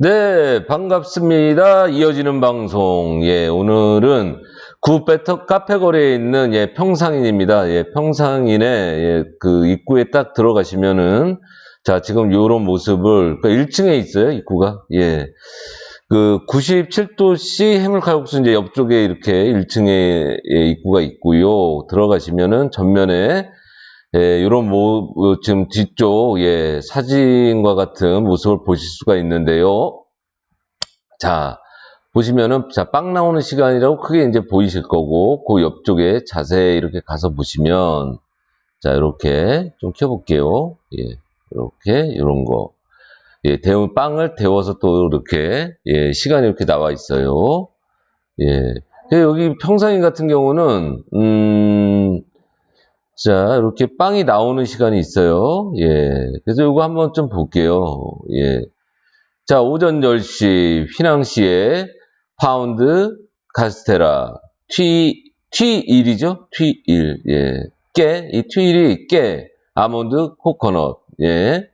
네, 반갑습니다. 이어지는 방송. 예, 오늘은 구배터 카페 거리에 있는 예, 평상인입니다. 예, 평상인의 예, 그 입구에 딱 들어가시면은 자, 지금 요런 모습을 그 1층에 있어요, 입구가. 예. 그 97도씨 해물칼국수 이제 옆쪽에 이렇게 1층에 예, 입구가 있고요. 들어가시면은 전면에 예, 이런 모, 어, 지금 뒤쪽, 예, 사진과 같은 모습을 보실 수가 있는데요. 자, 보시면은, 자, 빵 나오는 시간이라고 크게 이제 보이실 거고, 그 옆쪽에 자세히 이렇게 가서 보시면, 자, 이렇게 좀 켜볼게요. 예, 이렇게, 이런 거. 예, 데운 빵을 데워서 또 이렇게, 예, 시간이 이렇게 나와 있어요. 예. 여기 평상인 같은 경우는, 음, 자, 이렇게 빵이 나오는 시간이 있어요. 예. 그래서 이거 한번 좀 볼게요. 예. 자, 오전 10시 휘낭시에 파운드 카스테라 T, T1이죠? T1. 예. 깨, 이 T1이 깨, 아몬드 코코넛. 예.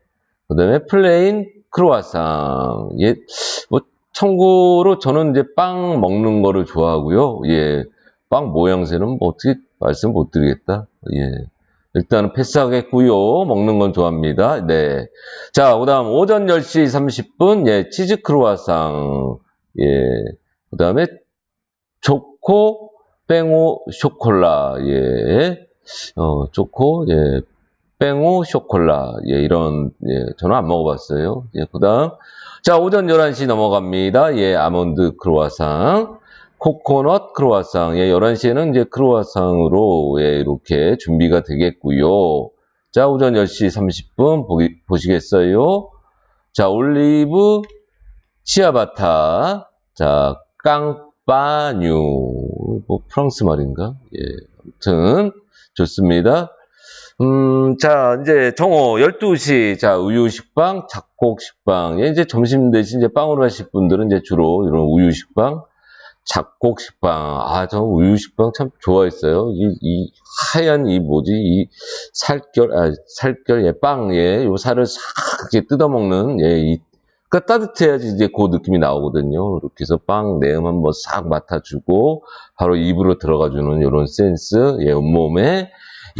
그 다음에 플레인 크로아상. 예. 뭐, 참고로 저는 이제 빵 먹는 거를 좋아하고요. 예. 빵 모양새는 뭐 어떻게 말씀 못 드리겠다. 예. 일단은 패스하겠고요. 먹는 건 좋아합니다. 네. 자, 그다음 오전 10시 30분 예, 치즈 크루아상. 예. 그다음에 초코 뺑오 쇼콜라. 예. 어, 초코 예. 뺑오 쇼콜라. 예, 이런 예, 저는 안 먹어 봤어요. 예, 그다음 자, 오전 11시 넘어갑니다. 예, 아몬드 크루아상. 코코넛 크로아상. 예, 11시에는 이제 크로아상으로 예, 이렇게 준비가 되겠고요. 자, 오전 10시 30분 보기, 보시겠어요? 자, 올리브 치아바타. 자, 깡빠뉴. 뭐 프랑스 말인가? 예. 아무튼 좋습니다. 음, 자, 이제 정오 12시. 자, 우유 식빵, 작곡 식빵. 예, 이제 점심 대신 이제 빵으로 하실 분들은 이제 주로 이런 우유 식빵 작곡 식빵. 아, 저 우유 식빵 참 좋아했어요. 이, 이 하얀 이 뭐지? 이 살결, 아, 살결, 예, 빵, 예, 요 살을 싹 이렇게 뜯어먹는, 예, 이, 그니까 따뜻해야지 이제 그 느낌이 나오거든요. 이렇게 해서 빵 내음 한번 싹 맡아주고, 바로 입으로 들어가주는 이런 센스, 예, 온몸에,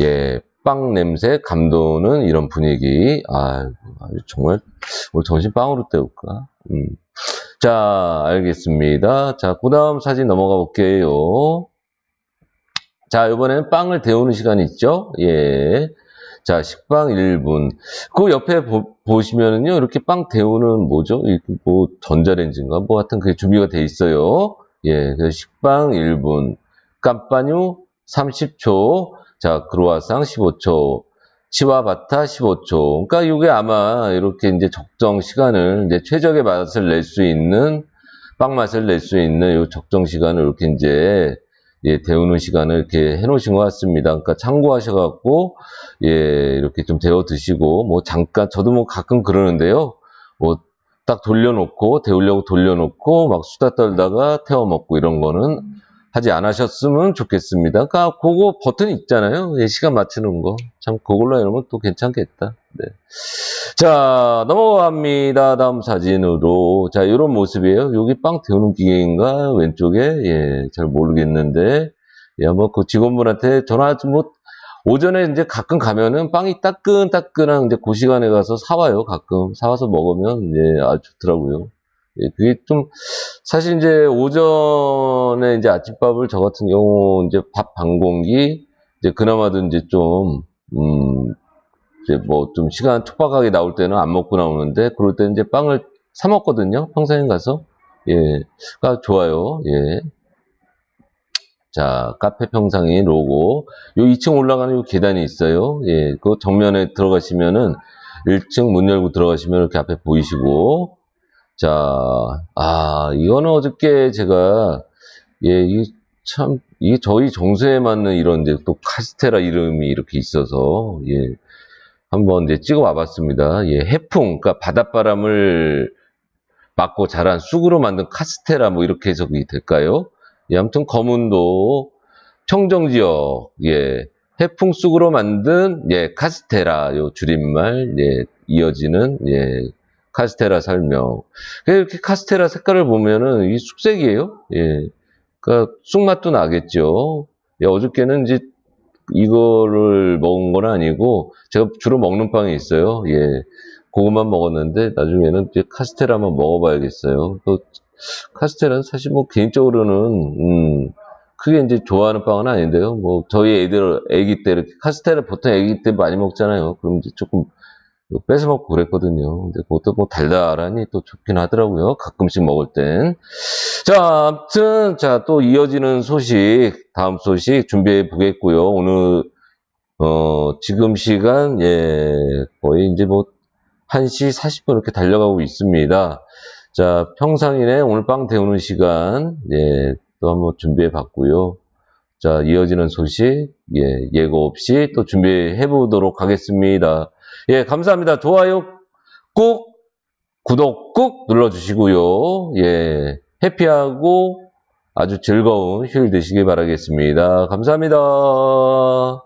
예, 빵 냄새 감도는 이런 분위기. 아, 정말, 오늘 점심 빵으로 때울까? 음. 자, 알겠습니다. 자, 그 다음 사진 넘어가 볼게요. 자, 이번에는 빵을 데우는 시간이 있죠? 예. 자, 식빵 1분. 그 옆에 보, 시면은요 이렇게 빵 데우는 뭐죠? 뭐, 전자레인지인가? 뭐, 하여튼 그게 준비가 돼 있어요. 예. 그래서 식빵 1분. 깜빠뉴 30초. 자, 크로아상 15초. 치와바타 15초. 그러니까 이게 아마 이렇게 이제 적정 시간을 이제 최적의 맛을 낼 수 있는 빵 맛을 낼 수 있는 이 적정 시간을 이렇게 이제 예, 데우는 시간을 이렇게 해 놓으신 것 같습니다. 그러니까 참고하셔갖고, 예, 이렇게 좀 데워 드시고, 뭐 잠깐, 저도 뭐 가끔 그러는데요. 뭐 딱 돌려놓고, 데우려고 돌려놓고, 막 수다 떨다가 태워 먹고 이런 거는 하지 않으셨으면 좋겠습니다. 그러니까 그거 버튼 있잖아요. 예, 시간 맞추는 거. 참 그걸로 해놓으면 또 괜찮겠다. 네. 자 넘어갑니다. 다음 사진으로 자 이런 모습이에요. 여기 빵 데우는 기계인가 왼쪽에 예, 잘 모르겠는데 예, 한번 그 직원분한테 전화 뭐 오전에 이제 가끔 가면은 빵이 따끈따끈한 이제 그 시간에 가서 사와요. 가끔 사와서 먹으면 예, 아주 좋더라고요. 예, 그게 좀, 사실 이제 오전에 이제 아침밥을 저 같은 경우 이제 밥 반 공기, 이제 그나마도 이제 좀, 음, 이제 뭐 좀 시간 촉박하게 나올 때는 안 먹고 나오는데, 그럴 때 이제 빵을 사 먹거든요. 평상에 가서. 예. 그러니까 좋아요. 예. 자, 카페 평상이 로고. 요 2층 올라가는 요 계단이 있어요. 예. 그 정면에 들어가시면은 1층 문 열고 들어가시면 이렇게 앞에 보이시고, 자, 아, 이거는 어저께 제가, 예, 참, 이게 저희 정서에 맞는 이런 이제 또 카스테라 이름이 이렇게 있어서, 예, 한번 이제 찍어 와봤습니다. 예, 해풍, 그러니까 바닷바람을 맞고 자란 쑥으로 만든 카스테라 뭐 이렇게 해석이 될까요? 예, 아무튼 검은도 청정지역, 예, 해풍 쑥으로 만든, 예, 카스테라, 요 줄임말, 예, 이어지는, 예, 카스테라 설명. 이렇게 카스테라 색깔을 보면은 이 쑥색이에요. 예. 그러니까 쑥맛도 나겠죠. 예, 어저께는 이제 이거를 먹은 건 아니고 제가 주로 먹는 빵이 있어요. 예. 그것만 먹었는데 나중에는 이제 카스테라 한번 먹어봐야겠어요. 또 카스테라는 사실 뭐 개인적으로는 음, 크게 이제 좋아하는 빵은 아닌데요. 뭐 저희 애들 애기 때 이렇게 카스테라 보통 애기 때 많이 먹잖아요. 그럼 이제 조금 뺏어 먹고 그랬거든요. 근데 그것도 뭐 달달하니 또 좋긴 하더라고요. 가끔씩 먹을 땐. 자, 아무튼 자 또 이어지는 소식 다음 소식 준비해 보겠고요. 오늘 어 지금 시간 예 거의 이제 뭐 1시 40분 이렇게 달려가고 있습니다. 자, 평상인의 오늘 빵 데우는 시간, 예, 또 한번 준비해 봤고요. 자, 이어지는 소식, 예, 예고 없이 또 준비해 보도록 하겠습니다. 예, 감사합니다. 좋아요 꼭, 구독 꼭 눌러주시고요. 예, 해피하고 아주 즐거운 휴일 되시길 바라겠습니다. 감사합니다.